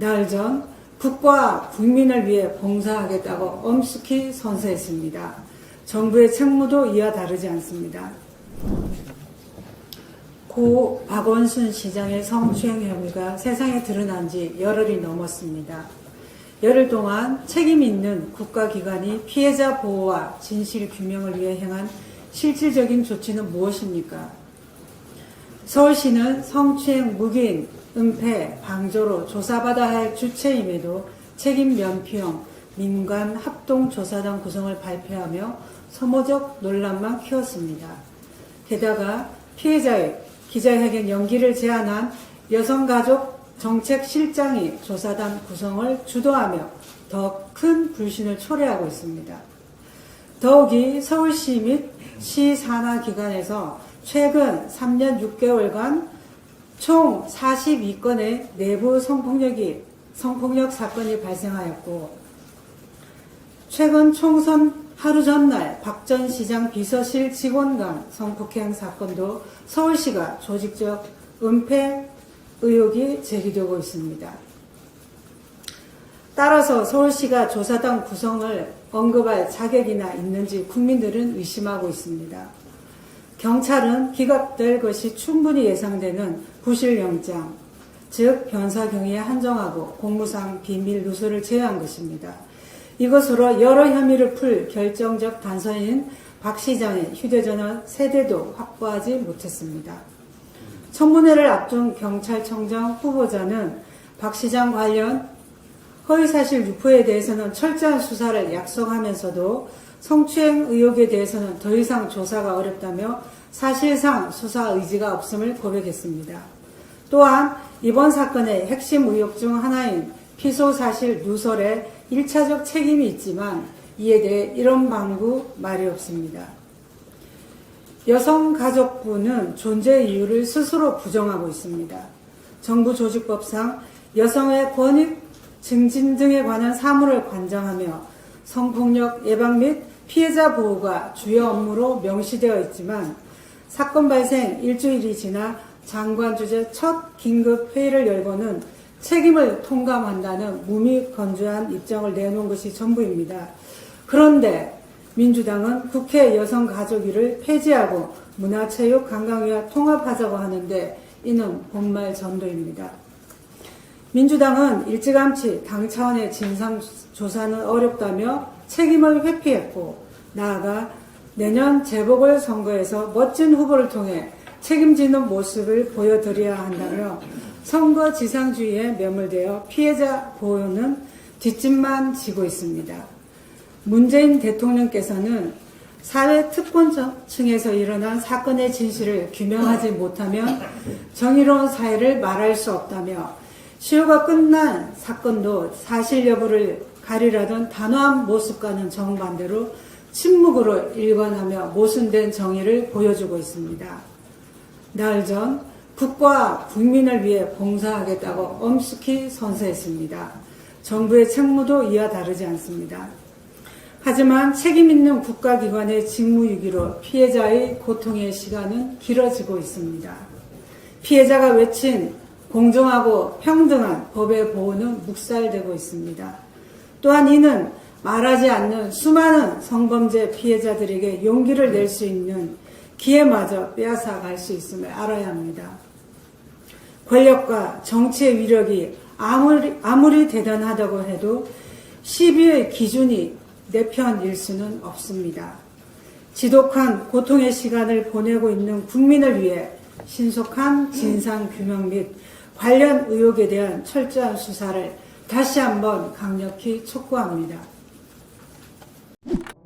나흘 전 국가 국민을 위해 봉사하겠다고 엄숙히 선서했습니다. 정부의 책무도 이와 다르지 않습니다. 고 박원순 시장의 성추행 혐의가 세상에 드러난 지 열흘이 넘었습니다. 열흘 동안 책임 있는 국가기관이 피해자 보호와 진실 규명을 위해 행한 실질적인 조치는 무엇입니까? 서울시는 성추행 무기인 은폐, 방조로 조사받아야 할 주체임에도 책임 면피형 민관 합동조사단 구성을 발표하며 소모적 논란만 키웠습니다. 게다가 피해자의 기자회견 연기를 제안한 여성가족 정책실장이 조사단 구성을 주도하며 더 큰 불신을 초래하고 있습니다. 더욱이 서울시 및 시 산하 기관에서 최근 3년 6개월간 총 42건의 내부 성폭력이 성폭력 사건이 발생하였고 최근 총선 하루 전날 박 전 시장 비서실 직원 간 성폭행 사건도 서울시가 조직적 은폐 의혹이 제기되고 있습니다. 따라서 서울시가 조사단 구성을 언급할 자격이나 있는지 국민들은 의심하고 있습니다. 경찰은 기각될 것이 충분히 예상되는 부실영장, 즉 변사 경위에 한정하고 공무상 비밀 누설을 제외한 것입니다. 이것으로 여러 혐의를 풀 결정적 단서인 박 시장의 휴대전화 세대도 확보하지 못했습니다. 청문회를 앞둔 경찰청장 후보자는 박 시장 관련 허위사실 유포에 대해서는 철저한 수사를 약속하면서도 성추행 의혹에 대해서는 더 이상 조사가 어렵다며 사실상 수사 의지가 없음을 고백했습니다. 또한 이번 사건의 핵심 의혹 중 하나인 피소 사실 누설에 1차적 책임이 있지만 이에 대해 이런 방구 말이 없습니다. 여성가족부는 존재 이유를 스스로 부정하고 있습니다. 정부 조직법상 여성의 권익 증진 등에 관한 사무를 관장하며 성폭력 예방 및 피해자 보호가 주요 업무로 명시되어 있지만 사건 발생 일주일이 지나 장관 주재 첫 긴급 회의를 열고는 책임을 통감한다는 무미건조한 입장을 내놓은 것이 전부입니다. 그런데 민주당은 국회 여성가족위를 폐지하고 문화체육 관광위와 통합하자고 하는데 이는 본말 전도입니다. 민주당은 일찌감치 당 차원의 진상조사는 어렵다며 책임을 회피했고 나아가 내년 재보궐선거에서 멋진 후보를 통해 책임지는 모습을 보여드려야 한다며 선거 지상주의에 매몰되어 피해자 보호는 뒷짐만 지고 있습니다. 문재인 대통령께서는 사회 특권층에서 일어난 사건의 진실을 규명하지 못하면 정의로운 사회를 말할 수 없다며 시효가 끝난 사건도 사실 여부를 가리라던 단호한 모습과는 정반대로 침묵으로 일관하며 모순된 정의를 보여주고 있습니다. 나흘 전 국가 국민을 위해 봉사하겠다고 엄숙히 선서했습니다. 정부의 책무도 이와 다르지 않습니다. 하지만 책임 있는 국가기관의 직무유기로 피해자의 고통의 시간은 길어지고 있습니다. 피해자가 외친 공정하고 평등한 법의 보호는 묵살되고 있습니다. 또한 이는 말하지 않는 수많은 성범죄 피해자들에게 용기를 낼 수 있는 기회마저 빼앗아 갈 수 있음을 알아야 합니다. 권력과 정치의 위력이 아무리, 아무리 대단하다고 해도 시비의 기준이 내 편일 수는 없습니다. 지독한 고통의 시간을 보내고 있는 국민을 위해 신속한 진상 규명 및 관련 의혹에 대한 철저한 수사를 다시 한번 강력히 촉구합니다. you